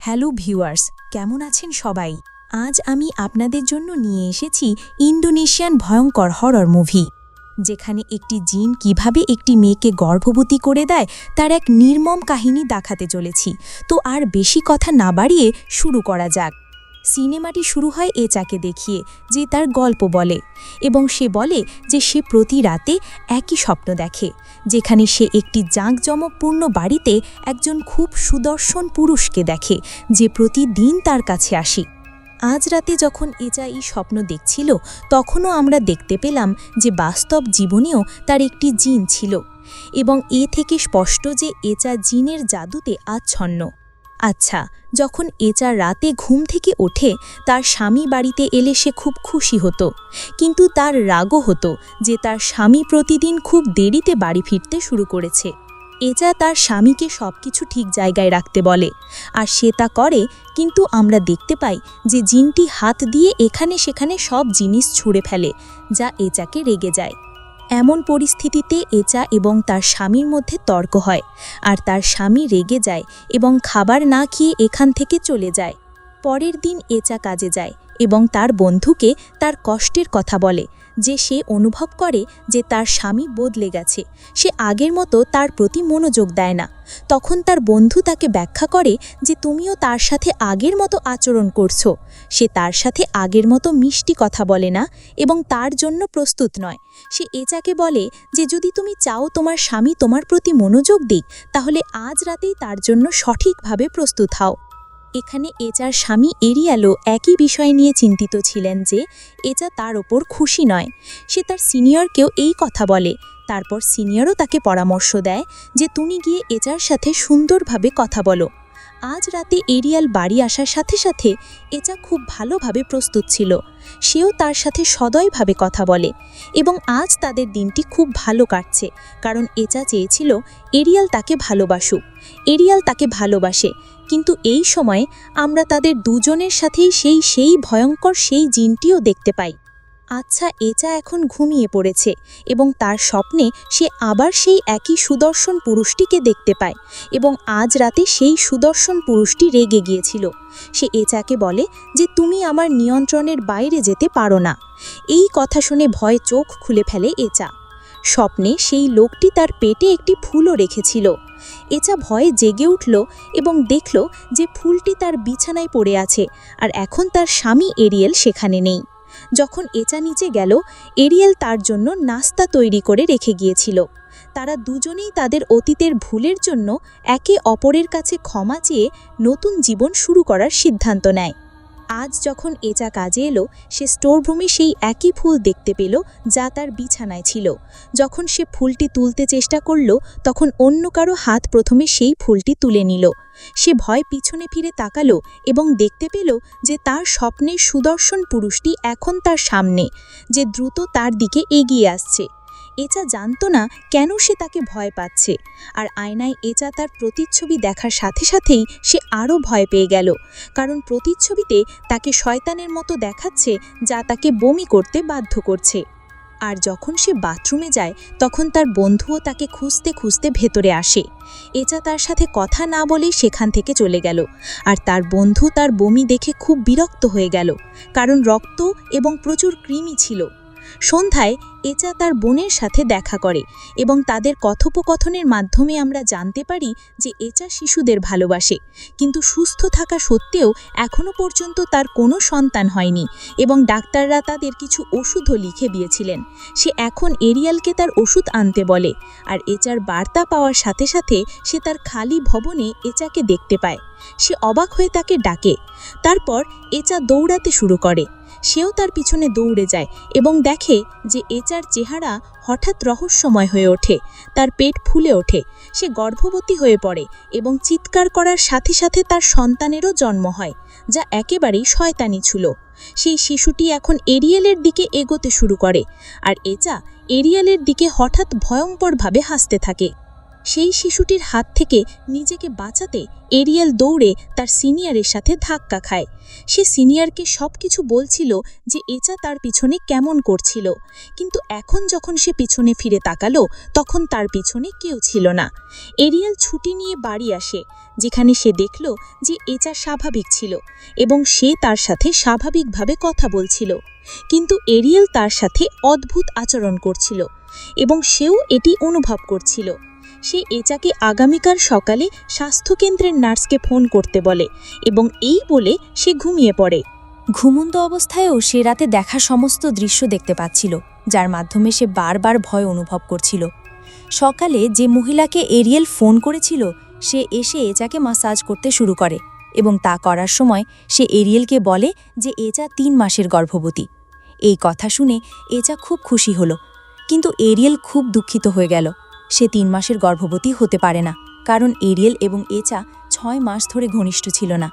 Hello viewers, কেমন আছেন সবাই? আজ আমি আপনাদের জন্য নিয়ে এসেছি ইন্দোনেশিয়ান ভয়ঙ্কর হরর মুভি, যেখানে একটি জিন কীভাবে একটি মেয়েকে গর্ভবতী করে দেয় তার এক নির্মম কাহিনী দেখাতে চলেছি। তো আর বেশি কথা না বাড়িয়ে শুরু করা যাক। সিনেমাটি শুরু হয় এচাকে দেখিয়ে, যে তার গল্প বলে। এবং সে বলে যে সে প্রতি রাতে একই স্বপ্ন দেখে, যেখানে সে একটি জাঁকজমকপূর্ণ বাড়িতে একজন খুব সুদর্শন পুরুষকে দেখে, যে প্রতিদিন তার কাছে আসি। আজ রাতে যখন এজা এই স্বপ্ন দেখছিল, তখনও আমরা দেখতে পেলাম যে বাস্তব জীবনেও তার একটি জিন ছিল। এবং এ থেকে স্পষ্ট যে এচা জিনের জাদুতে আচ্ছন্ন। আচ্ছা যখন এচা রাতে ঘুম থেকে ওঠে, তার স্বামী বাড়িতে এলে সে খুব খুশি হতো। কিন্তু তার রাগও হতো যে তার স্বামী প্রতিদিন খুব দেরিতে বাড়ি ফিরতে শুরু করেছে। এচা তার স্বামীকে সব কিছু ঠিক জায়গায় রাখতে বলে। আর সে তা করে, কিন্তু আমরা দেখতে পাই যে জিনটি হাত দিয়ে এখানে সেখানে সব জিনিস ছুঁড়ে ফেলে, যা এচাকে রেগে যায়। এমন পরিস্থিতিতে এচা এবং তার স্বামীর মধ্যে তর্ক হয় আর তার স্বামী রেগে যায় এবং খাবার না খেয়ে এখান থেকে চলে যায়। পরের দিন এচা কাজে যায় এবং তার বন্ধুকে তার কষ্টের কথা বলে। যে সে অনুভব করে যে তার স্বামী বদলে গেছে। সে আগের মতো তার প্রতি মনোযোগ দেয় না। তখন তার বন্ধু তাকে ব্যাখ্যা করে যে তুমিও তার সাথে আগের মতো আচরণ করছ। সে তার সাথে আগের মতো মিষ্টি কথা বলে না এবং তার জন্য প্রস্তুত নয়। সে এচাকে বলে যে যদি তুমি চাও তোমার স্বামী তোমার প্রতি মনোযোগ দিক, তাহলে আজ রাতেই তার জন্য সঠিকভাবে প্রস্তুত হও। এখানে এচার স্বামী এরিয়ালও একই বিষয় নিয়ে চিন্তিত ছিলেন যে এচা তার ওপর খুশি নয়। সে তার সিনিয়রকেও এই কথা বলে। তারপর সিনিয়রও তাকে পরামর্শ দেয় যে তুমি গিয়ে এচার সাথে সুন্দরভাবে কথা বলো। আজ রাতে এরিয়াল বাড়ি আসার সাথে সাথে এচা খুব ভালোভাবে প্রস্তুত ছিল। সেও তার সাথে সদয়ভাবে কথা বলে এবং আজ তাদের দিনটি খুব ভালো কাটছে কারণ এচা চেয়েছিল এরিয়াল তাকে ভালোবাসুক। এরিয়াল তাকে ভালোবাসে। কিন্তু এই সময়ে আমরা তাদের দুজনের সাথেই সেই সেই ভয়ঙ্কর সেই জিনটিও দেখতে পাই। আচ্ছা এচা এখন ঘুমিয়ে পড়েছে এবং তার স্বপ্নে সে আবার সেই একই সুদর্শন পুরুষটিকে দেখতে পায় এবং আজ রাতে সেই সুদর্শন পুরুষটি রেগে গিয়েছিল। সে এচাকে বলে যে, তুমি আমার নিয়ন্ত্রণের বাইরে যেতে পারো না। এই কথা শুনে ভয় চোখ খুলে ফেলে এচা। স্বপ্নে সেই লোকটি তার পেটে একটি ফুলও রেখেছিল। এচা ভয়ে জেগে উঠল এবং দেখল যে ফুলটি তার বিছানায় পড়ে আছে আর এখন তার স্বামী এরিয়েল সেখানে নেই। যখন এচা নিচে গেল, এরিয়েল তার জন্য নাস্তা তৈরি করে রেখে গিয়েছিল। তারা দুজনেই তাদের অতীতের ভুলের জন্য একে অপরের কাছে ক্ষমা চেয়ে নতুন জীবন শুরু করার সিদ্ধান্ত নেয়। আজ যখন এচা কাজে এলো, সে স্টোররুমে সেই একই ফুল দেখতে পেল যা তার বিছানায় ছিল। যখন সে ফুলটি তুলতে চেষ্টা করল, তখন অন্য কারও হাত প্রথমে সেই ফুলটি তুলে নিল। সে ভয় পিছনে ফিরে তাকালো এবং দেখতে পেল যে তার স্বপ্নের সুদর্শন পুরুষটি এখন তার সামনে, যে দ্রুত তার দিকে এগিয়ে আসছে। এচা জানত না, কেন সে তাকে ভয় পাচ্ছে? আর আয়নায় এচা তার প্রতিচ্ছবি দেখার সাথে সাথেই সে আরও ভয় পেয়ে গেল। কারণ প্রতিচ্ছবিতে তাকে শয়তানের মতো দেখাচ্ছে যা তাকে বমি করতে বাধ্য করছে। আর যখন সে বাথরুমে যায়, তখন তার বন্ধুও তাকে খুঁজতে খুঁজতে ভেতরে আসে। এচা তার সাথে কথা না বলেই সেখান থেকে চলে গেল। আর তার বন্ধু তার বমি দেখে খুব বিরক্ত হয়ে গেল। কারণ রক্ত এবং প্রচুর কৃমি ছিল। সন্ধ্যায় এচা তার বোনের সাথে দেখা করে এবং তাদের কথোপকথনের মাধ্যমে আমরা জানতে পারি যে এচা শিশুদের ভালোবাসে। কিন্তু সুস্থ থাকা সত্ত্বেও এখনও পর্যন্ত তার কোনো সন্তান হয়নি এবং ডাক্তাররা তাদের কিছু ওষুধও লিখে দিয়েছিলেন। সে এখন এরিয়ালকে তার ওষুধ আনতে বলে আর এচার বার্তা পাওয়ার সাথে সাথে সে তার খালি ভবনে এচাকে দেখতে পায়। সে অবাক হয়ে তাকে ডাকে। তারপর এচা দৌড়াতে শুরু করে। সেও তার পিছনে দৌড়ে যায় এবং দেখে যে এচার চেহারা হঠাৎ রহস্যময় হয়ে ওঠে। তার পেট ফুলে ওঠে। সে গর্ভবতী হয়ে পড়ে এবং চিৎকার করার সাথে সাথে তার সন্তানেরও জন্ম হয়, যা একেবারেই শয়তানি ছিল। সেই শিশুটি এখন এরিয়েলের দিকে এগোতে শুরু করে, আর এচা এরিয়েলের দিকে হঠাৎ ভয়ঙ্করভাবে হাসতে থাকে। সেই শিশুটির হাত থেকে নিজেকে বাঁচাতে এরিয়াল দৌড়ে তার সিনিয়রের সাথে ধাক্কা খায়। সে সিনিয়রকে সব কিছু বলছিল যে এচা তার পিছনে কেমন করছিল। কিন্তু এখন যখন সে পিছনে ফিরে তাকালো, তখন তার পিছনে কেউ ছিল না। এরিয়াল ছুটি নিয়ে বাড়ি আসে, যেখানে সে দেখল যে এচা স্বাভাবিক ছিল এবং সে তার সাথে স্বাভাবিকভাবে কথা বলছিল। কিন্তু এরিয়েল তার সাথে অদ্ভুত আচরণ করছিল এবং সেও এটি অনুভব করছিল। সে এচাকে আগামীকাল সকালে স্বাস্থ্যকেন্দ্রের নার্সকে ফোন করতে বলে এবং এই বলে সে ঘুমিয়ে পড়ে। ঘুমন্ত অবস্থায়ও সে রাতে দেখা সমস্ত দৃশ্য দেখতে পাচ্ছিল, যার মাধ্যমে সে বারবার ভয় অনুভব করছিল। সকালে যে মহিলাকে এরিয়েল ফোন করেছিল, সে এসে এচাকে মাসাজ করতে শুরু করে এবং তা করার সময় সে এরিয়েলকে বলে যে এচা তিন মাসের গর্ভবতী। এই কথা শুনে এচা খুব খুশি হলো, কিন্তু এরিয়েল খুব দুঃখিত হয়ে গেল। সে তিন মাসের গর্ভবতী হতে পারে না, কারণ এরিয়েল এবং এচা ছয় মাস ধরে ঘনিষ্ঠ ছিল না।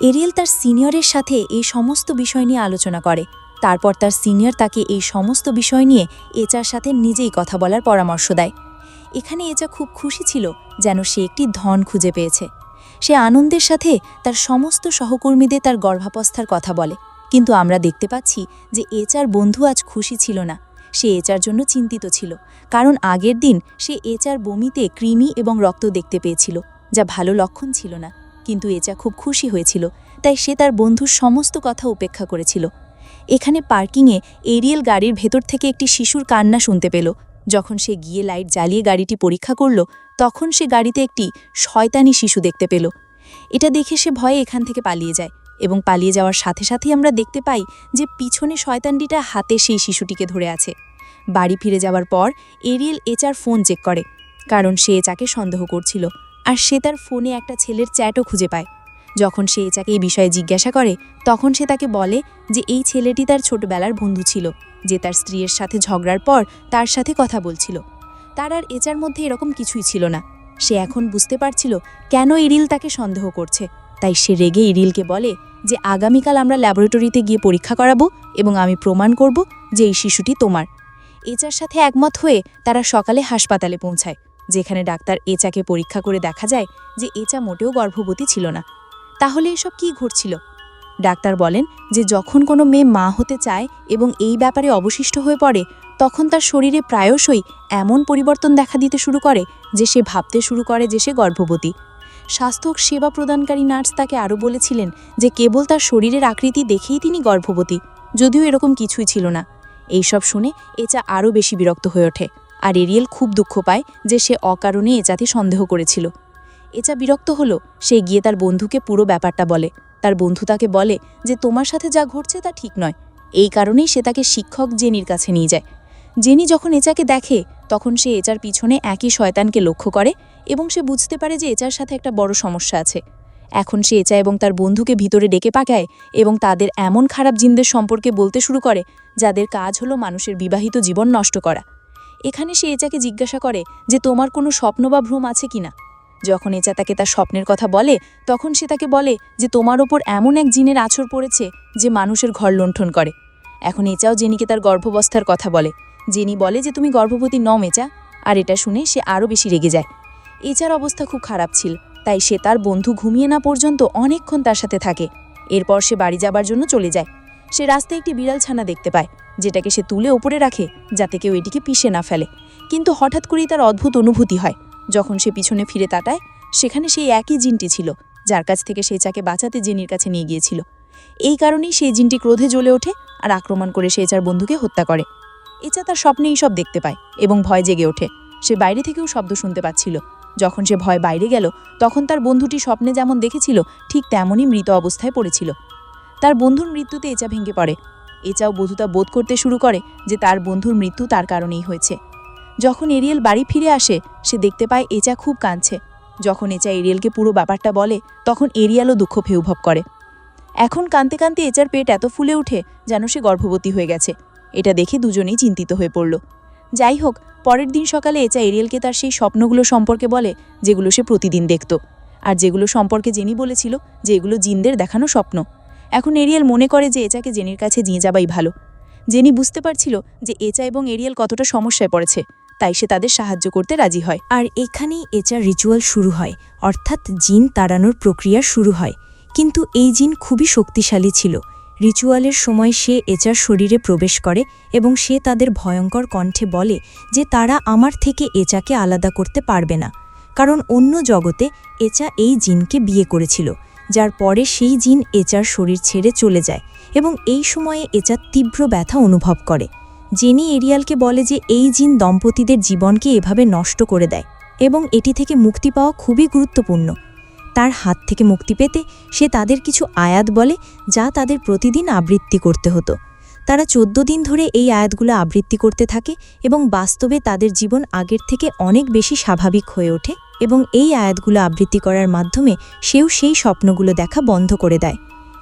এরিয়েল তার সিনিয়রের সাথে এই সমস্ত বিষয় নিয়ে আলোচনা করে। তারপর তার সিনিয়র তাকে এই সমস্ত বিষয় নিয়ে এচার সাথে নিজেই কথা বলার পরামর্শ দেয়। এখানে এচা খুব খুশি ছিল যেন সে একটি ধন খুঁজে পেয়েছে। সে আনন্দের সাথে তার সমস্ত সহকর্মীদের তার গর্ভাবস্থার কথা বলে। কিন্তু আমরা দেখতে পাচ্ছি যে এচার বন্ধু আজ খুশি ছিল না। সে এচার জন্য চিন্তিত ছিল, কারণ আগের দিন সে এচার বমিতে কৃমি এবং রক্ত দেখতে পেয়েছিল, যা ভালো লক্ষণ ছিল না, কিন্তু এচা খুব খুশি হয়েছিল, তাই সে তার বন্ধুর সমস্ত কথা উপেক্ষা করেছিল। এখানে পার্কিংয়ে এরিয়েল গাড়ির ভেতর থেকে একটি শিশুর কান্না শুনতে পেল। যখন সে গিয়ে লাইট জ্বালিয়ে গাড়িটি পরীক্ষা করল, তখন সে গাড়িতে একটি শয়তানি শিশু দেখতে পেল। এটা দেখে সে ভয়ে এখান থেকে পালিয়ে যায়। এবং পালিয়ে যাওয়ার সাথে সাথেই আমরা দেখতে পাই যে পিছনে শয়তানটিটা হাতে সেই শিশুটিকে ধরে আছে। বাড়ি ফিরে যাওয়ার পর এরিয়েল এচার ফোন চেক করে, কারণ সে এচাকে সন্দেহ করছিল আর সে তার ফোনে একটা ছেলের চ্যাটও খুঁজে পায়। যখন সে এচাকে এই বিষয়ে জিজ্ঞাসা করে, তখন সে তাকে বলে যে এই ছেলেটি তার ছোটবেলার বন্ধু ছিল, যে তার স্ত্রীর সাথে ঝগড়ার পর তার সাথে কথা বলছিল। তার আর এচার মধ্যে এরকম কিছুই ছিল না। সে এখন বুঝতে পারছিল কেন এরিল তাকে সন্দেহ করছে। তাই সে রেগে ইরিলকে বলে যে আগামীকাল আমরা ল্যাবরেটরিতে গিয়ে পরীক্ষা করাবো এবং আমি প্রমাণ করব যে এই শিশুটি তোমার। এচার সাথে একমত হয়ে তারা সকালে হাসপাতালে পৌঁছায়, যেখানে ডাক্তার এচাকে পরীক্ষা করে দেখা যায় যে এচা মোটেও গর্ভবতী ছিল না। তাহলে এসব কি ঘটছিল? ডাক্তার বলেন যে যখন কোনো মেয়ে মা হতে চায় এবং এই ব্যাপারে অবশিষ্ট হয়ে পড়ে, তখন তার শরীরে প্রায়শই এমন পরিবর্তন দেখা দিতে শুরু করে যে সে ভাবতে শুরু করে যে সে গর্ভবতী। স্বাস্থ্য সেবা প্রদানকারী নার্স তাকে আরও বলেছিলেন যে কেবল তার শরীরের আকৃতি দেখেই তিনি গর্ভবতী, যদিও এরকম কিছুই ছিল না। এইসব শুনে এচা আরও বেশি বিরক্ত হয়ে ওঠে আর এরিয়েল খুব দুঃখ পায় যে সে অকারণে এচাতে সন্দেহ করেছিল। এচা বিরক্ত হলো, সে গিয়ে তার বন্ধুকে পুরো ব্যাপারটা বলে। তার বন্ধু তাকে বলে যে, তোমার সাথে যা ঘটছে তা ঠিক নয়। এই কারণেই সে তাকে শিক্ষক জেনির কাছে নিয়ে যায়। জেনি যখন এচাকে দেখে, তখন সে এচার পিছনে একই শয়তানকে লক্ষ্য করে এবং সে বুঝতে পারে যে এচার সাথে একটা বড় সমস্যা আছে। এখন সে এচা এবং তার বন্ধুকে ভিতরে ডেকে পাকায় এবং তাদের এমন খারাপ জিনদের সম্পর্কে বলতে শুরু করে, যাদের কাজ হলো মানুষের বিবাহিত জীবন নষ্ট করা। এখানে সে এচাকে জিজ্ঞাসা করে যে, তোমার কোনো স্বপ্ন বা ভ্রম আছে কিনা যখন এচা তাকে তার স্বপ্নের কথা বলে, তখন সে তাকে বলে যে, তোমার ওপর এমন এক জিনের আছর পড়েছে যে মানুষের ঘর লুণ্ঠন করে। এখন এচাও জেনিকে তার গর্ভাবস্থার কথা বলে। জেনি বলে যে তুমি গর্ভবতী নম মেচা আর এটা শুনে সে আরও বেশি রেগে যায়। এচার অবস্থা খুব খারাপ ছিল, তাই সে তার বন্ধু ঘুমিয়ে না পর্যন্ত অনেকক্ষণ তার সাথে থাকে। এরপর সে বাড়ি যাবার জন্য চলে যায়। সে রাস্তায় একটি বিড়াল ছানা দেখতে পায়, যেটাকে সে তুলে ওপরে রাখে যাতে কেউ এটিকে পিষে না ফেলে। কিন্তু হঠাৎ করেই তার অদ্ভুত অনুভূতি হয়। যখন সে পিছনে ফিরে তাকায়, সেখানে সেই একই জিনটি ছিল, যার কাছ থেকে সে চাকে বাঁচাতে জেনির কাছে নিয়ে গিয়েছিল। এই কারণেই সেই জিনটি ক্রোধে জ্বলে ওঠে আর আক্রমণ করে সে এচার বন্ধুকে হত্যা করে। এচা তার স্বপ্নে সব দেখতে পায় এবং ভয় জেগে ওঠে। সে বাইরে থেকেও শব্দ শুনতে পাচ্ছিল। যখন সে ভয় বাইরে গেল, তখন তার বন্ধুটি স্বপ্নে যেমন দেখেছিল, ঠিক তেমনই মৃত অবস্থায় পড়েছিল। তার বন্ধুর মৃত্যুতে এচা ভেঙে পড়ে। এচাও বধুতা বোধ করতে শুরু করে যে তার বন্ধুর মৃত্যু তার কারণেই হয়েছে। যখন এরিয়েল বাড়ি ফিরে আসে, সে দেখতে পায় এচা খুব কাঁদছে। যখন এচা এরিয়েলকে পুরো ব্যাপারটা বলে, তখন এরিয়ালও দুঃখ ভেউভব করে। এখন কাঁদতে কাঁদতে এচার পেট এত ফুলে উঠে যেন সে গর্ভবতী হয়ে গেছে। এটা দেখে দুজনেই চিন্তিত হয়ে পড়ল। যাই হোক, পরের দিন সকালে এচা এরিয়েলকে তার সেই স্বপ্নগুলো সম্পর্কে বলে, যেগুলো সে প্রতিদিন দেখত। আর যেগুলো সম্পর্কে জেনি বলেছিল যে এগুলো জিনদের দেখানো স্বপ্ন। এখন এরিয়েল মনে করে যে এচাকে জেনির কাছে নিয়ে যাবাই ভালো। জেনি বুঝতে পারছিল যে এচা এবং এরিয়েল কতটা সমস্যায় পড়েছে, তাই সে তাদের সাহায্য করতে রাজি হয়। আর এখানেই এচার রিচুয়াল শুরু হয়, অর্থাৎ জিন তাড়ানোর প্রক্রিয়া শুরু হয়। কিন্তু এই জিন খুবই শক্তিশালী ছিল। রিচুয়ালের সময় সে এচার শরীরে প্রবেশ করে এবং সে তাদের ভয়ঙ্কর কণ্ঠে বলে যে তারা আমার থেকে এচাকে আলাদা করতে পারবে না। কারণ অন্য জগতে এচা এই জিনকে বিয়ে করেছিল, যার পরে সেই জিন এচার শরীর ছেড়ে চলে যায় এবং এই সময়ে এচা তীব্র ব্যথা অনুভব করে। জেনি এরিয়ালকে বলে যে এই জিন দম্পতিদের জীবনকে এভাবে নষ্ট করে দেয় এবং এটি থেকে মুক্তি পাওয়া খুবই গুরুত্বপূর্ণ। তার হাত থেকে মুক্তি পেতে সে তাদের কিছু আয়াত বলে যা তাদের প্রতিদিন আবৃত্তি করতে হতো। তারা চোদ্দ দিন ধরে এই আয়াতগুলো আবৃত্তি করতে থাকে এবং বাস্তবে তাদের জীবন আগের থেকে অনেক বেশি স্বাভাবিক হয়ে ওঠে এবং এই আয়াতগুলো আবৃত্তি করার মাধ্যমে সেও সেই স্বপ্নগুলো দেখা বন্ধ করে দেয়।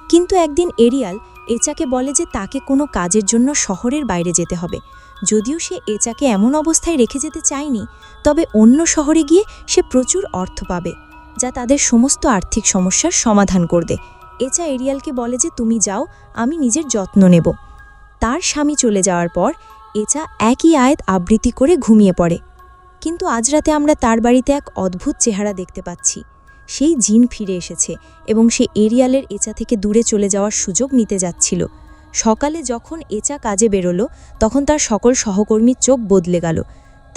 কিন্তু একদিন এরিয়াল এচাকে বলে যে তাকে কোনো কাজের জন্য শহরের বাইরে যেতে হবে। যদিও সে এচাকে এমন অবস্থায় রেখে যেতে চায়নি, তবে অন্য শহরে গিয়ে সে প্রচুর অর্থ পাবে। যা তাদের সমস্ত আর্থিক সমস্যার সমাধান করবে। এচা এরিয়ালকে বলে যে, তুমি যাও, আমি নিজের যত্ন নেব। তার স্বামী চলে যাওয়ার পর, এচা একই আয়াত আবৃত্তি করে ঘুমিয়ে পড়ে। কিন্তু আজ রাতে আমরা তার বাড়িতে এক অদ্ভুত চেহারা দেখতে পাচ্ছি। সেই জিন ফিরে এসেছে এবং সে এরিয়ালের এচা থেকে দূরে চলে যাওয়ার সুযোগ নিতে যাচ্ছিল। সকালে যখন এচা কাজে বেরোলো, তখন তার সকল সহকর্মীর চোখ বদলে গেল।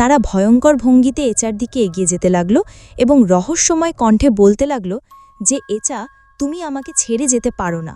তারা ভয়ঙ্কর ভঙ্গিতে এচার দিকে এগিয়ে যেতে লাগল এবং রহস্যময় কণ্ঠে বলতে লাগল, যে এচা, তুমি আমাকে ছেড়ে যেতে পারো না।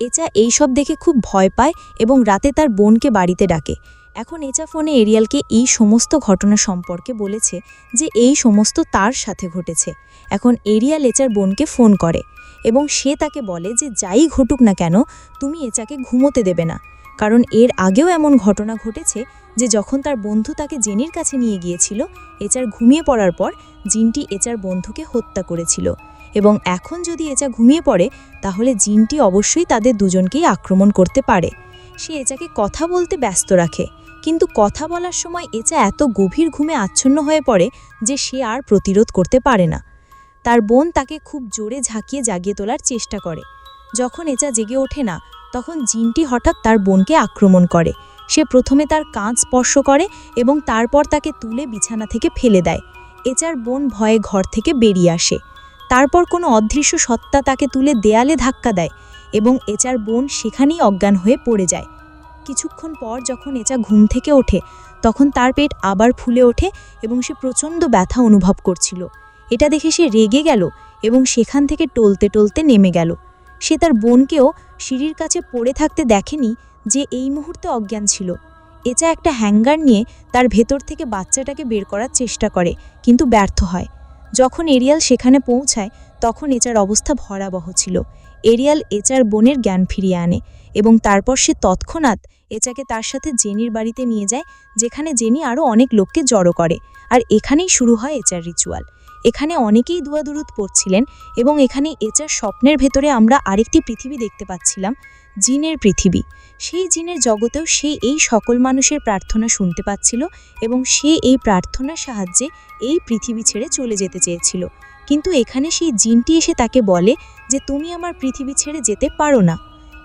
এচা এইসব দেখে খুব ভয় পায় এবং রাতে তার বোনকে বাড়িতে ডাকে। এখন এচা ফোনে এরিয়ালকে এই সমস্ত ঘটনা সম্পর্কে বলেছে যে এই সমস্ত তার সাথে ঘটেছে। এখন এরিয়াল এচার বোনকে ফোন করে এবং সে তাকে বলে যে যাই ঘটুক না কেন, তুমি এচাকে ঘুমোতে দেবে না। কারণ এর আগেও এমন ঘটনা ঘটেছে যে যখন তার বন্ধু তাকে জেনির কাছে নিয়ে গিয়েছিল, এচার ঘুমিয়ে পড়ার পর জিনটি এচার বন্ধুকে হত্যা করেছিল। এবং এখন যদি এচা ঘুমিয়ে পড়ে, তাহলে জিনটি অবশ্যই তাদের দুজনকেই আক্রমণ করতে পারে। সে এচাকে কথা বলতে ব্যস্ত রাখে, কিন্তু কথা বলার সময় এচা এত গভীর ঘুমে আচ্ছন্ন হয়ে পড়ে যে সে আর প্রতিরোধ করতে পারে না। তার বোন তাকে খুব জোরে ঝাঁকিয়ে জাগিয়ে তোলার চেষ্টা করে। যখন এচা জেগে ওঠে না, তখন জিনটি হঠাৎ তার বোনকে আক্রমণ করে। সে প্রথমে তার কাঁচ স্পর্শ করে এবং তারপর তাকে তুলে বিছানা থেকে ফেলে দেয়। এচার বোন ভয়ে ঘর থেকে বেরিয়ে আসে। তারপর কোনো অদৃশ্য সত্তা তাকে তুলে দেয়ালে ধাক্কা দেয় এবং এচার বোন সেখানেই অজ্ঞান হয়ে পড়ে যায়। কিছুক্ষণ পর যখন এচা ঘুম থেকে ওঠে, তখন তার পেট আবার ফুলে ওঠে এবং সে প্রচণ্ড ব্যথা অনুভব করছিল। এটা দেখে সে রেগে গেল এবং সেখান থেকে টলতে টলতে নেমে গেল। সে তার বোনকেও সিঁড়ির কাছে পড়ে থাকতে দেখেনি যে এই মুহূর্তে অজ্ঞান ছিল। এচা একটা হ্যাঙ্গার নিয়ে তার ভেতর থেকে বাচ্চাটাকে বের করার চেষ্টা করে, কিন্তু ব্যর্থ হয়। যখন এরিয়াল সেখানে পৌঁছায়, তখন এচার অবস্থা ভয়াবহ ছিল। এরিয়াল এচার বোনের জ্ঞান ফিরিয়ে আনে এবং তারপর সে তৎক্ষণাৎ এচাকে তার সাথে জেনির বাড়িতে নিয়ে যায়, যেখানে জেনি আরও অনেক লোককে জড়ো করে। আর এখানেই শুরু হয় এচার রিচুয়াল। এখানে অনেকেই দুয়াদুরুত পড়ছিলেন এবং এখানে এচার স্বপ্নের ভেতরে আমরা আরেকটি পৃথিবী দেখতে পাচ্ছিলাম, জিনের পৃথিবী। সেই জিনের জগতেও সে এই সকল মানুষের প্রার্থনা শুনতে পাচ্ছিল এবং সে এই প্রার্থনার সাহায্যে এই পৃথিবী ছেড়ে চলে যেতে চেয়েছিল। কিন্তু এখানে সেই জিনটি এসে তাকে বলে যে, তুমি আমার পৃথিবী ছেড়ে যেতে পারো না।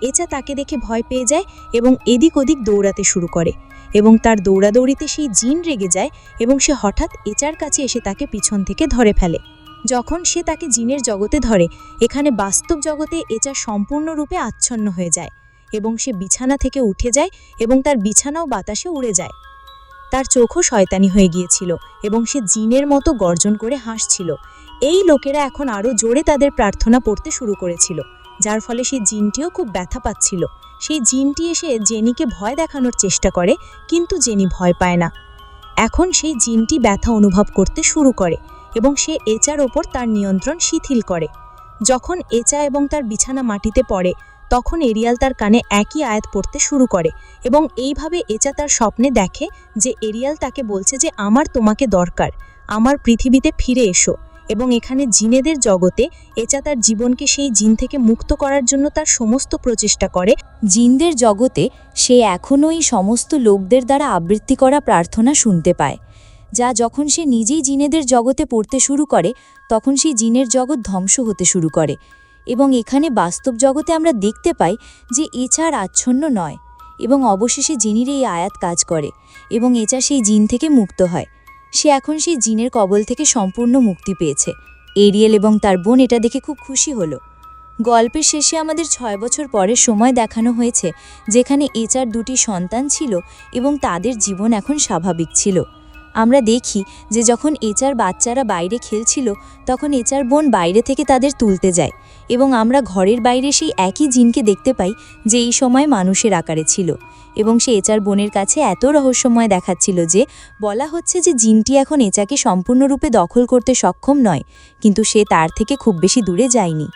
এচা তাকে দেখে ভয় পেয়ে যায় এবং এদিক ওদিক দৌড়াতে শুরু করে। এবং তার দৌড়াদৌড়িতে সেই জিন রেগে যায় এবং সে হঠাৎ এচার কাছে এসে তাকে পিছন থেকে ধরে ফেলে। যখন সে তাকে জিনের জগতে ধরে, এখানে বাস্তব জগতে এচা সম্পূর্ণরূপে আচ্ছন্ন হয়ে যায় এবং সে বিছানা থেকে উঠে যায় এবং তার বিছানাও বাতাসে উড়ে যায়। তার চোখও শয়তানি হয়ে গিয়েছিল এবং সে জিনের মতো গর্জন করে হাসছিল। এই লোকেরা এখন আরও জোরে তাদের প্রার্থনা পড়তে শুরু করেছিল, যার ফলে সে জিনটিও খুব ব্যথা পাচ্ছিল। সেই জিনটি এসে জেনিকে ভয় দেখানোর চেষ্টা করে, কিন্তু জেনি ভয় পায় না। এখন সেই জিনটি ব্যথা অনুভব করতে শুরু করে এবং সে এচার ওপর তার নিয়ন্ত্রণ শিথিল করে। যখন এচা এবং তার বিছানা মাটিতে পড়ে, তখন এরিয়াল তার কানে একই আয়াত পড়তে শুরু করে এবং এইভাবে এচা তার স্বপ্নে দেখে যে এরিয়াল তাকে বলছে যে, আমার তোমাকে দরকার। আমার পৃথিবীতে ফিরে এসো। এবং এখানে জিনেদের জগতে এচা তার জীবনকে সেই জিন থেকে মুক্ত করার জন্য তার সমস্ত প্রচেষ্টা করে। জিনদের জগতে সে এখনও এই সমস্ত লোকদের দ্বারা আবৃত্তি করা প্রার্থনা শুনতে পায়, যা যখন সে নিজেই জিনেদের জগতে পড়তে শুরু করে, তখন সেই জিনের জগৎ ধ্বংস হতে শুরু করে। এবং এখানে বাস্তব জগতে আমরা দেখতে পাই যে এছাড় আচ্ছন্ন নয়, এবং অবশেষে জিনের এই আয়াত কাজ করে, এবং এচা সেই জিন থেকে মুক্ত হয়। সে এখন সেই জিনের কবল থেকে সম্পূর্ণ মুক্তি পেয়েছে। এরিয়েল এবং তার বোন এটা দেখে খুব খুশি হলো। গল্পের শেষে আমাদের ছয় বছর পরে সময় দেখানো হয়েছে, যেখানে এচার দুটি সন্তান ছিল এবং তাদের জীবন এখন স্বাভাবিক ছিল। আমরা দেখি যে যখন এচার বাচ্চারা বাইরে খেলছিল, তখন এচার বোন বাইরে থেকে তাদের তুলতে যায় এবং আমরা ঘরের বাইরে সেই একই জিনকে দেখতে পাই যে এই সময় মানুষের আকারে ছিল এবং সে এচার বোনের কাছে এত রহস্যময় দেখাচ্ছিল যে বলা হচ্ছে যে জিনটি এখন এচাকে সম্পূর্ণরূপে দখল করতে সক্ষম নয়, কিন্তু সে তার থেকে খুব বেশি দূরে যায়নি।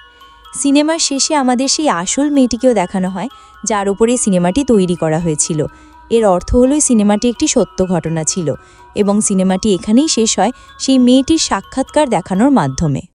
সিনেমার শেষে আমাদের সেই আসল মেয়েটিকেও দেখানো হয়, যার ওপরে সিনেমাটি তৈরি করা হয়েছিল। এর অর্থ হলো সিনেমাটি একটি সত্য ঘটনা ছিল। এবং সিনেমাটি এখানেই শেষ হয় সেই মেয়েটির সাক্ষাৎকার দেখানোর মাধ্যমে।